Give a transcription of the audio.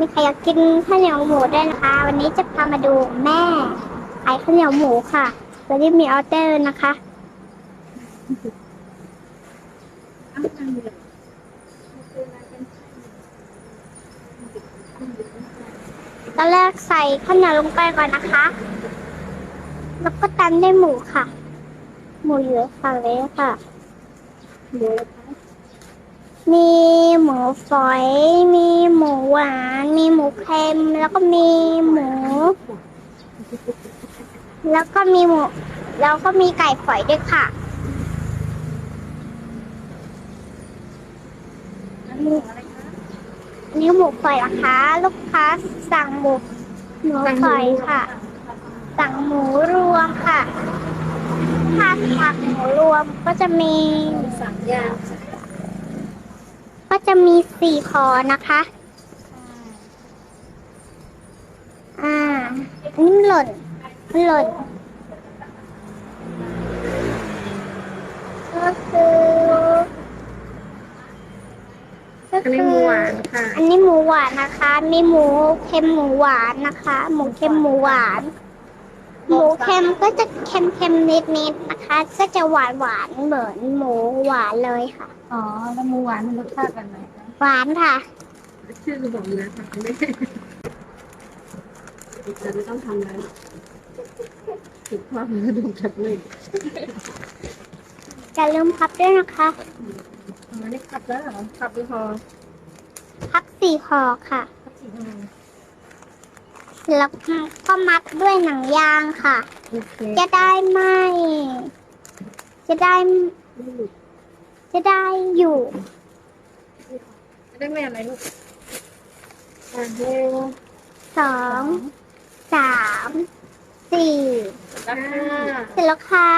มีใครอยากกินข้าวเหนียวหมูด้วยนะคะ วันนี้จะพามาดูแม่ขายข้าวเหนียวหมูค่ะตัวนี้มีออเดอร์นะคะตอนแรกใส่ข้าวเหนียวลงไปก่อนนะคะ แล้วก็ตามด้วยหมูค่ะ หมูเยอะค่ะเลยค่ะหมู มีหมูฝอย มีหมูหวาน มีหมูเค็ม แล้วก็มีหมู แล้วก็มีหมู แล้วก็มีไก่ฝอยด้วยค่ะอันนี้หมูฝอยนะคะ ลูกค้าสั่งหมูหมูฝอยค่ะ สั่งหมูรวมค่ะถ้าสั่งหมูรวมก็จะมีสามอย่าง ก็จะมีสี่คอนะคะ อ่าอันนี้มันหล่นมันหล่น ก็คือก็อันนี้หมูหวานค่ะ อันนี้หมูหวานนะคะ มีหมูเค็มหมูหวานนะคะ หมูเค็มหมูหวาน หมูเค็มก็จะเค็มเค็มนิดนิดๆนะคะ ก็จะหวานหวานๆเหมือนหมูหวานเลยค่ะ อ๋อ แล้วหมูหวานมันรสชาติกันไหมคะหวานค่ะ ชื่อจะบอกอยู่แล้วค่ะไม่ใช่แต่ไม่ต้องทำแล้วถูกความแล้วดูชัดเลยอย่าลืมพับด้วยนะคะอ๋อนี่ขับแล้วเหรอขับไปพอพับสี่คอค่ะขับสี่ห้อ แล้วก็มัดด้วยหนังยางค่ะ จะได้ไม่ จะได้ จะได้อยู่ จะได้ไม่อะไรลูกหนึ่งสองสามสี่เสร็จแล้วค่ะ